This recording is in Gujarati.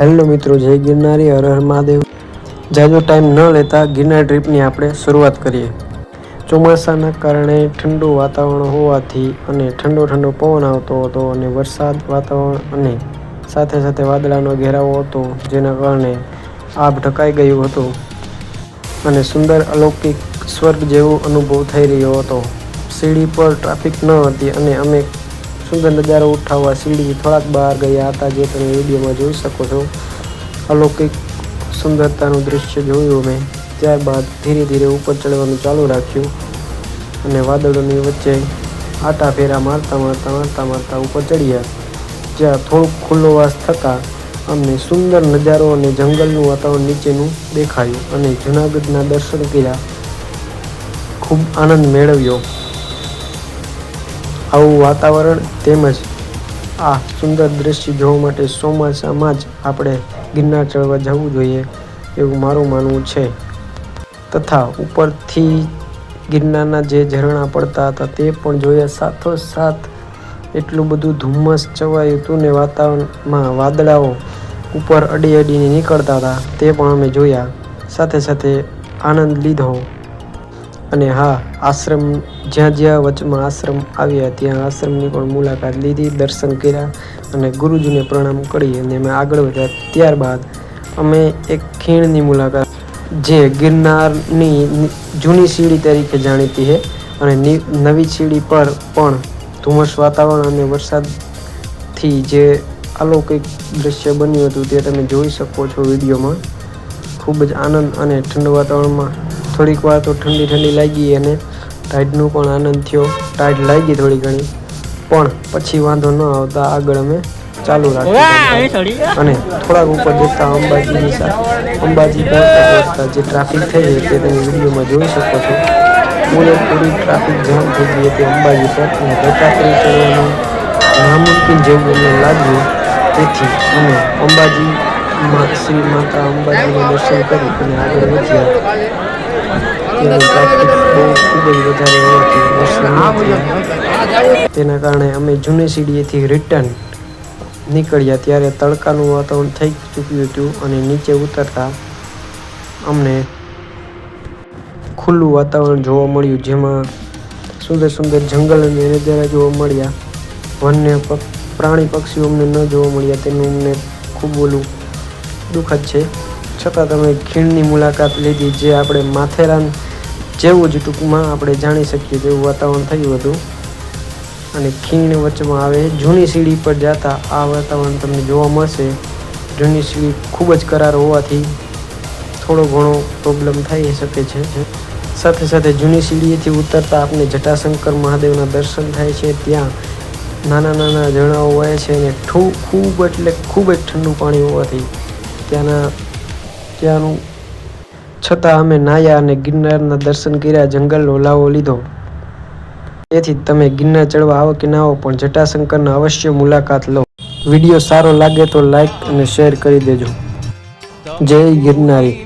હેલો મિત્રો, જય ગિરનારી, હર હર મહાદેવ. જાજો ટાઈમ ન લેતા ગિરનાર ટ્રીપની આપણે શરૂઆત કરીએ. ચોમાસાના કારણે ઠંડુ વાતાવરણ હોવાથી અને ઠંડો ઠંડો પવન આવતો હતો અને વરસાદ વાતાવરણ અને સાથે સાથે વાદળાનો ઘેરાવો હતો, જેના કારણે આભ ઢકાઈ ગયું હતું અને સુંદર અલૌકિક સ્વર્ગ જેવો અનુભવ થઈ રહ્યો હતો. સીડી પર ટ્રાફિક ન હતી અને અમે સુંદર નજારો ઉઠાવવા સીડી થોડાક બહાર ગયા હતા, જે તમે વિડીયોમાં જોઈ શકો છો. અલૌકિક સુંદરતાનું દૃશ્ય જોયું મેં ત્યારબાદ ધીરે ધીરે ઉપર ચડવાનું ચાલુ રાખ્યું અને વાદળોની વચ્ચે આટા ફેરા મારતા મારતા મારતા મારતા ઉપર ચડ્યા. જ્યાં થોડુંક ખુલ્લો વાસ થતાં અમને સુંદર નજારો અને જંગલનું વાતાવરણ નીચેનું દેખાયું અને જૂનાગઢના દર્શન કર્યા. ખૂબ આનંદ મેળવ્યો. આવું વાતાવરણ તેમજ આ સુંદર દ્રશ્ય જોવા માટે ચોમાસામાં જ આપણે ગિરનાર ચડવા જવું જોઈએ એવું મારું માનવું છે. તથા ઉપરથી ગિરનારના જે ઝરણા પડતા હતા તે પણ જોયા સાથોસાથ એટલું બધું ધુમ્મસ ચવાયું હતું ને વાતાવરણમાં વાદળાઓ ઉપર અડી અડીને નીકળતા હતા તે પણ અમે જોયા. સાથે સાથે આનંદ લીધો. અને હા, આશ્રમ, જ્યાં જ્યાં વચમાં આશ્રમ આવ્યા, ત્યાં આશ્રમની પણ મુલાકાત લીધી, દર્શન કર્યા અને ગુરુજીને પ્રણામ કરી અને અમે આગળ વધ્યા. ત્યારબાદ અમે એક ખીણની મુલાકાત, જે ગિરનારની જૂની સીડી તરીકે જાણીતી છે અને નવી સીડી પર પણ ધુમ્મસ વાતાવરણ અને વરસાદથી જે અલૌકિક દ્રશ્ય બન્યું હતું તે તમે જોઈ શકો છો વિડીયોમાં. ખૂબ જ આનંદ અને ઠંડુ વાતાવરણમાં થોડીક વાર તો ઠંડી ઠંડી લાગી અને ટાઈડનો પણ આનંદ થયો. ટાઈડ લાગી થોડી ઘણી પણ પછી વાંધો ન આવતા આગળ અમે ચાલુ રાખ્યું અને થોડાક ઉપર જતા અંબાજીની સાથે અંબાજી પહોંચતા જે ટ્રાફિક થઈ ગઈ તે તમે વિડીયોમાં જોઈ શકો છો. પૂરેપૂરી ટ્રાફિક જામ થઈ ગઈ હતી અંબાજી પર અને દત્તાત્રેય ચડવાનું નામુમકિન જેવું અમને લાગ્યું. તેથી અમે અંબાજી શ્રી માતા અંબાજીનું દર્શન કરી અને આગળ વધ્યા. તેનું કારણે અમે જૂની સીડીએથી રિટર્ન નીકળ્યા ત્યારે તડકાનું વાતાવરણ થઈ ચૂક્યું હતું અને નીચે ઉતરતા અમને ખુલ્લું વાતાવરણ જોવા મળ્યું, જેમાં સુંદર સુંદર જંગલ અને નજારા જોવા મળ્યા. વન્ય પ્રાણી પક્ષીઓ અમને ન જોવા મળ્યા, તેનું અમને ખૂબ ઓલું દુઃખદ છે. છતાં તમે ખીણની મુલાકાત લીધી, જે આપણે માથેરાન જેવું જ ટૂંકમાં આપણે જાણી શકીએ તેવું વાતાવરણ થયું હતું. અને ખીણ વચમાં આવે, જૂની સીડી પર જતા આ વાતાવરણ તમને જોવા મળશે. જૂની સીડી ખૂબ જ કરાર હોવાથી થોડો ઘણો પ્રોબ્લેમ થઈ શકે છે. સાથે સાથે જૂની સીડીએથી ઉતરતા આપણે જટાશંકર મહાદેવના દર્શન થાય છે. ત્યાં નાના નાના ઝરણાઓ વહે છે અને ખૂબ એટલે ખૂબ જ ઠંડુ પાણી હોવાથી ત્યાંના ત્યાંનું છતાં અમે નાયા અને ગિરનારના દર્શન કર્યા, જંગલનો લાવો લીધો. તેથી તમે ગિરનાર ચડવા આવો કે ના આવો, પણ જટાશંકરના અવશ્ય મુલાકાત લો. વીડિયો સારો લાગે તો લાઈક અને શેર કરી દેજો. જય ગિરનારી.